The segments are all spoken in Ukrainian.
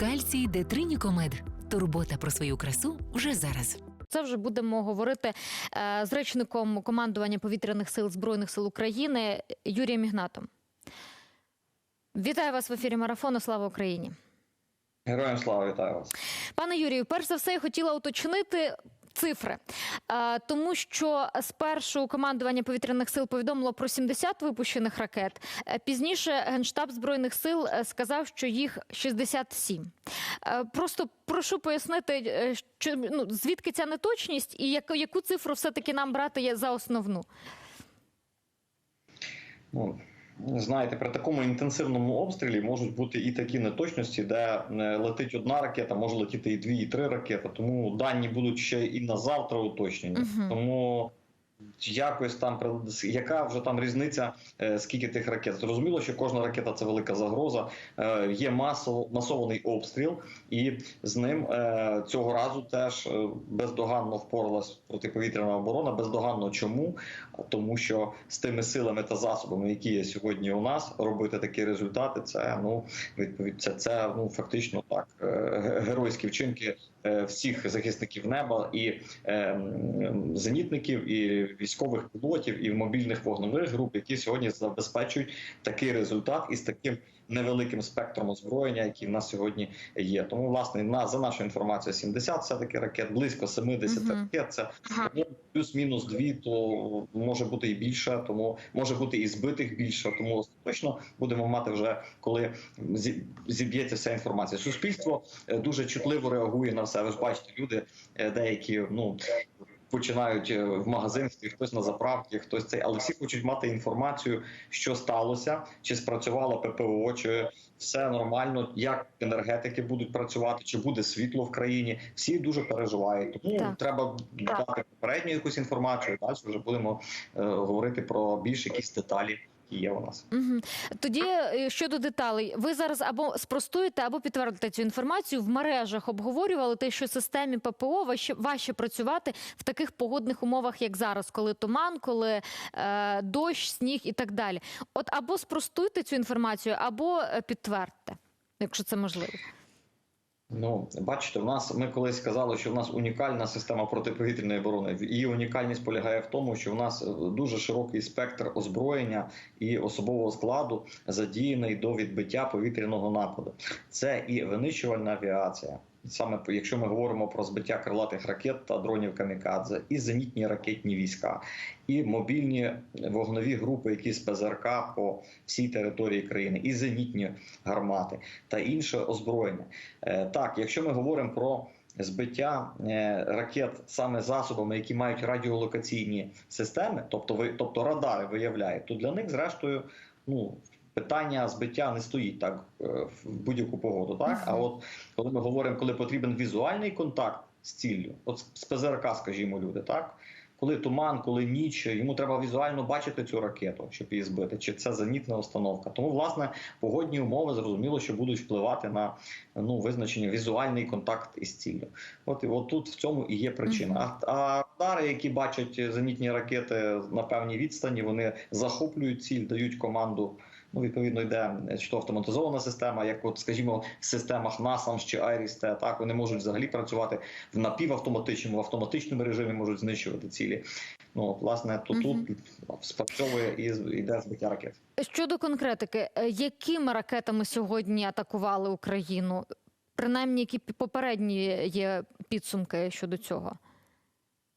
Кальцій Детринікомед. Турбота про свою красу вже зараз. Це вже будемо говорити е, з речником командування повітряних сил збройних сил України Юрієм Ігнатом. Вітаю вас в ефірі марафону. Слава Україні! Героям слава вітаю вас. Пане Юрію, перш за все, я хотіла уточнити. Цифри, Е, тому що спершу командування повітряних сил повідомило про 70 випущених ракет. Е, Пізніше генштаб збройних сил е, сказав, що їх 67. Е, Просто прошу пояснити, що ну звідки ця неточність, і яку, яку цифру все таки нам брати за основну. Ну знаєте, при такому інтенсивному обстрілі можуть бути і такі неточності, де е, летить одна ракета, може летіти і дві, і три ракети. Тому дані будуть ще і на завтра уточнені. Угу. Тому якось там яка вже там різниця, е, скільки тих ракет. Зрозуміло, що кожна ракета це велика загроза. Е, Є масово масований обстріл, і з ним е, цього разу теж бездоганно впоралась протиповітряна оборона. Бездоганно чому? Тому що з тими силами та засобами, які є сьогодні у нас, робити такі результати, це ну відповідь, це, це ну фактично так геройські вчинки всіх захисників неба і е, зенітників, і військових пілотів, і мобільних вогневих груп, які сьогодні забезпечують такий результат із таким невеликим спектром озброєння, який в нас сьогодні є. Тому, власне, на за нашою інформацією, 70 все таки ракет, близько 70 Мгм. ракет. Це ну, плюс-мінус дві, то може бути і більше, тому може бути і збитих більше. Тому остаточно будемо мати вже коли зі- зіб'ється вся інформація. Суспільство е, дуже чутливо реагує на все. Ви ж бачите, люди е, деякі ну. Починають е, в магазинстві, хтось на заправці, хтось цей, але всі хочуть мати інформацію, що сталося, чи спрацювала ППО, чи все нормально, як енергетики будуть працювати, чи буде світло в країні. Всі дуже переживають. Тому Так. треба дати попередню якусь інформацію. Далі вже будемо е, говорити про більш якісь деталі, є у нас. Угу. Тоді е, щодо деталей, ви зараз або спростуєте, або підтвердите цю інформацію. В мережах обговорювали те, що системі ППО важче, важче працювати в таких погодних умовах, як зараз, коли туман, коли е, дощ, сніг і так далі. От або спростуйте цю інформацію, або е, підтвердьте, якщо це можливо. Ну, бачите, в нас ми колись сказали, що в нас унікальна система протиповітряної оборони. Її унікальність полягає в тому, що в нас е, дуже широкий спектр озброєння і особового складу задіяний до відбиття повітряного нападу. Це і винищувальна авіація. Саме якщо ми говоримо про збиття крилатих ракет та дронів камікадзе, і зенітні ракетні війська, і мобільні вогнові групи, які з ПЗРК по всій території країни, і зенітні гармати та інше озброєння. Е, Так, якщо ми говоримо про збиття е, ракет саме засобами, які мають радіолокаційні системи, тобто ви, тобто радари виявляють, то для них, зрештою, ну. Питання збиття не стоїть так е, в будь-яку погоду. Так а от коли ми говоримо, коли потрібен візуальний контакт з ціллю, от з ПЗРК, скажімо, люди, так коли туман, коли ніч, йому треба візуально бачити цю ракету, щоб її збити. Чи це зенітна установка? Тому власне погодні умови зрозуміло, що будуть впливати на ну визначення візуальний контакт із ціллю. От і от тут в цьому і є причина. А, а радари, які бачать зенітні ракети на певній відстані, вони захоплюють ціль, дають команду. Ну, відповідно, йде чи то автоматизована система, як, от, скажімо, в системах NASAMS чи IRIS-T, так вони можуть взагалі працювати в напівавтоматичному, в автоматичному режимі можуть знищувати цілі. Ну, от, власне, то Мгм. тут спрацьовує і йде збиття ракет. Щодо конкретики, е, якими ракетами сьогодні атакували Україну? Принаймні, які попередні є підсумки щодо цього?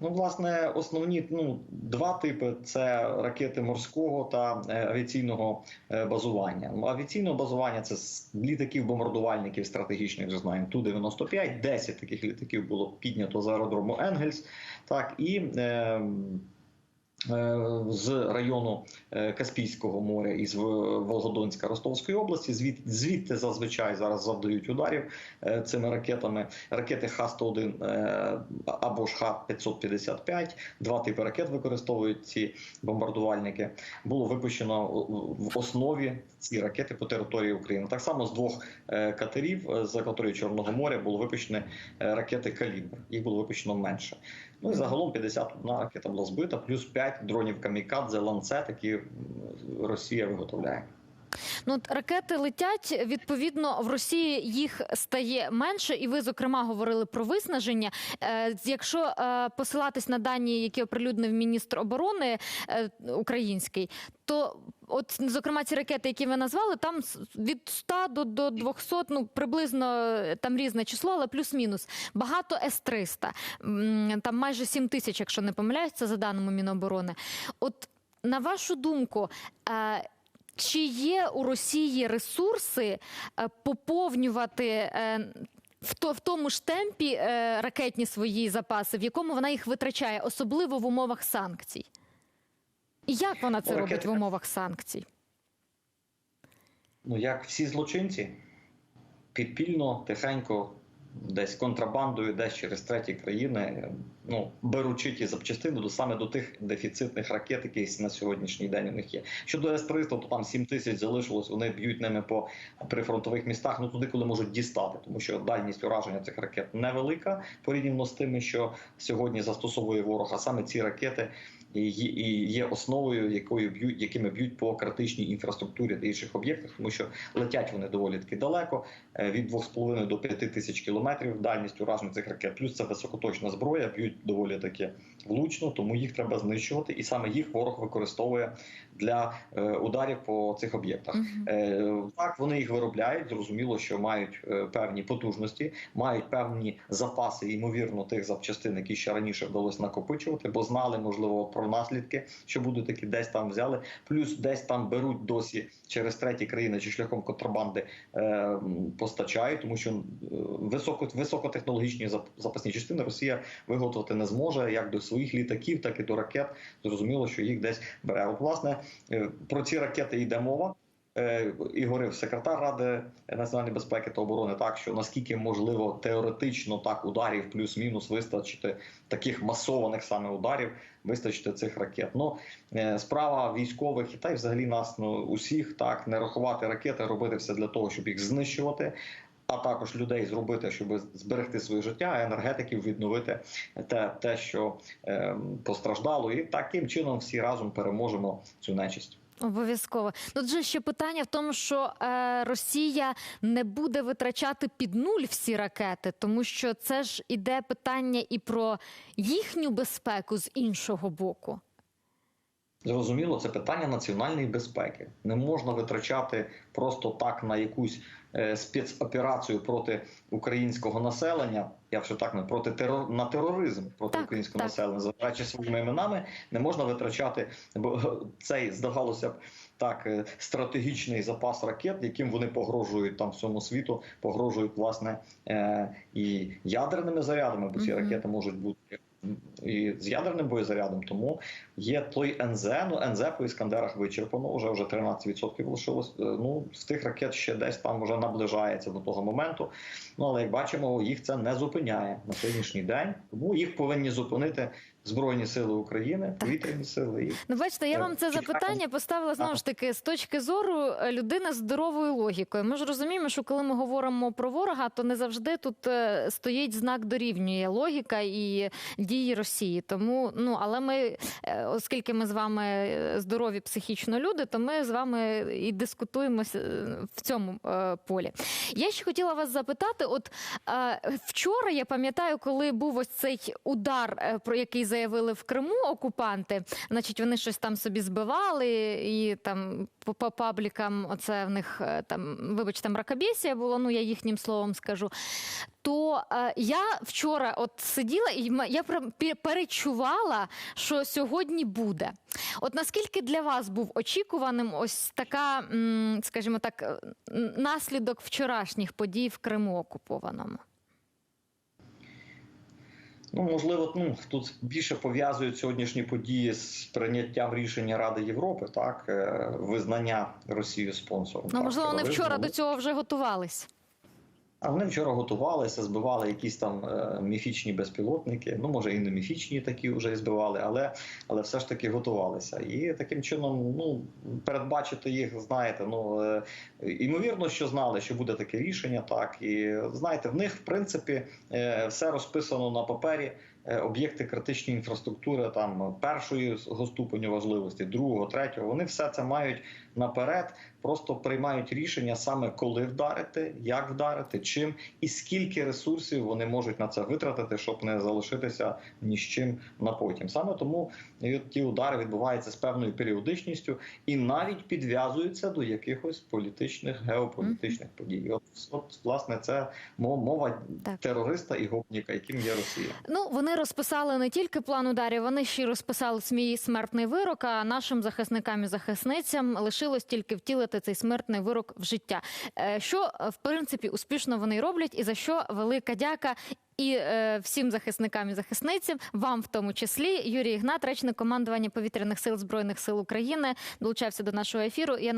Ну, власне, основні ну два типи це ракети морського та е, авіаційного е, базування. Ну, авіаційного базування це з літаків бомбардувальників стратегічних, вже знаємо. Ту 95 10 таких літаків було піднято з аеродрому Енгельс. Так і е, з району е, Каспійського моря із Волгодонська Ростовської області. Звід, звідти зазвичай зараз завдають ударів е, цими ракетами. Ракети Х-101 е, або ж Х-555. Два типи ракет використовують ці бомбардувальники. Було випущено в основі ці ракети по території України. Так само з двох е, катерів е, з акваторії Чорного моря було випущені е, ракети Калібр. Їх було випущено менше. Ну і загалом 51 ракета була збита, плюс 5 дронів камікадзе ланцет, які Росія виготовляє. Ну, от ракети летять. Відповідно, в Росії їх стає менше, і ви зокрема говорили про виснаження. Е, Якщо е, посилатись на дані, які оприлюднив міністр оборони е, український, то от зокрема ці ракети, які ви назвали, там від 100 до, до 200, ну приблизно там різне число, але плюс-мінус. Багато С-300, там майже 7 тисяч, якщо не помиляюсь, це за даними Міноборони. От на вашу думку. Чи є у Росії ресурси е, поповнювати е, в, тому ж темпі е, ракетні свої запаси, в якому вона їх витрачає, особливо в умовах санкцій? І як вона це робить в умовах санкцій? Ну, як всі злочинці, підпільно, тихенько, десь контрабандою, десь через треті країни, ну, беручи ті запчастини до саме до тих дефіцитних ракет, які на сьогоднішній день у них є. Щодо С-300, то там 7 тисяч залишилось, вони б'ють ними по прифронтових містах, ну туди, коли можуть дістати, тому що дальність ураження цих ракет невелика порівняно з тими, що сьогодні застосовує ворог, а саме ці ракети і є- основою, якою б'ють, якими б'ють по критичній інфраструктурі та інших об'єктах, тому що летять вони доволі таки далеко, е, від 2,5 до 5 тисяч кілометрів дальність ураження цих ракет. Плюс це високоточна зброя, б'ють доволі таки влучно, тому їх треба знищувати, і саме їх ворог використовує для е, ударів по цих об'єктах. Е, Так, вони їх виробляють. Зрозуміло, що мають певні потужності, мають певні запаси, ймовірно, тих запчастин, які ще раніше вдалося накопичувати, бо знали, можливо, про наслідки, що будуть такі десь там взяли. Плюс десь там беруть досі через треті країни чи шляхом контрабанди е, постачають, тому що е, високо високотехнологічні запасні частини Росія виготовити не зможе як до своїх літаків, так і до ракет. Зрозуміло, що їх десь бере. От власне е, про ці ракети йде мова. Е, І говорив секретар Ради національної безпеки та оборони, так що наскільки можливо теоретично так ударів плюс-мінус вистачити таких масованих саме ударів, вистачити цих ракет. Ну е, справа військових і та й взагалі нас ну усіх так не рахувати ракети, робити все для того, щоб їх знищувати. А також людей зробити, щоб зберегти своє життя, енергетиків відновити те, те що е, постраждало, і таким чином всі разом переможемо цю нечисть. Обов'язково. Ну, же ще питання в тому, що е, Росія не буде витрачати під нуль всі ракети, тому що це ж іде питання і про їхню безпеку з іншого боку. Зрозуміло, це питання національної безпеки. Не можна витрачати просто так на якусь е, спецоперацію проти українського населення. Я вже так не проти терор на тероризм проти Так, українського так. населення, забираючи своїми іменами, не можна витрачати, бо цей здавалося б. Так, е, стратегічний запас ракет, яким вони погрожують там всьому світу, погрожують власне е, і ядерними зарядами, бо ці Мгм. ракети можуть бути і з ядерним боєзарядом. Тому є той НЗ. Ну НЗ по іскандерах вичерпано. Вже вже 13% лишилось. Е, Ну з тих ракет ще десь там вже наближається до того моменту. Ну але як бачимо, їх це не зупиняє на сьогоднішній день. Тому їх повинні зупинити збройні сили України, повітряні сили. І Ну, бачите, я Е, вам це запитання поставила знову ж таки з точки зору е, людини з здоровою логікою. Ми ж розуміємо, що коли ми говоримо про ворога, то не завжди тут стоїть знак дорівнює логіка і дії Росії. Тому ну але ми, е, оскільки ми з вами е, здорові психічно люди, то ми з вами і дискутуємо с- е, в цьому полі. Я ще хотіла вас запитати: от вчора я пам'ятаю, коли був ось цей удар, про який заявили в Криму окупанти, значить, вони щось там собі збивали, і там по, паблікам, оце в них там, вибачте, мракобєсія було, ну я їхнім словом скажу. То е, я вчора от сиділа і я прям перечувала, що сьогодні буде. От наскільки для вас був очікуваним ось така, скажімо так, е, наслідок вчорашніх подій в Криму окупованому? Ну, можливо, ну тут більше пов'язують сьогоднішні події з прийняттям рішення Ради Європи, так е, визнання Росії спонсором. Ну можливо, вони вчора до цього вже готувались. А вони вчора готувалися, збивали якісь там е, міфічні безпілотники. Ну може і не міфічні такі вже і збивали, але але все ж таки готувалися. І таким чином, ну передбачити їх, знаєте, ну е, ймовірно, що знали, що буде таке рішення. Так і знаєте, в них в принципі е, все розписано на папері. об'єкти критичної інфраструктури, там першого ступеню важливості, другого, третього, вони все це мають наперед, просто приймають рішення саме коли вдарити, як вдарити, чим і скільки ресурсів вони можуть на це витратити, щоб не залишитися ні з чим на потім. Саме тому ті удари відбуваються з певною періодичністю і навіть підв'язуються до якихось політичних геополітичних подій. От, от власне це мо- мова Так. терориста і гопніка, яким є Росія. Ну вони розписали не тільки план ударів, вони ще й розписали свій смертний вирок. А нашим захисникам і захисницям лишилось тільки втілити цей смертний вирок в життя. Е, Що е, в принципі успішно вони роблять, і за що велика дяка. І е, всім захисникам і захисницям, вам в тому числі, Юрій Ігнат, речник командування повітряних сил збройних сил України, долучався до нашого ефіру. Я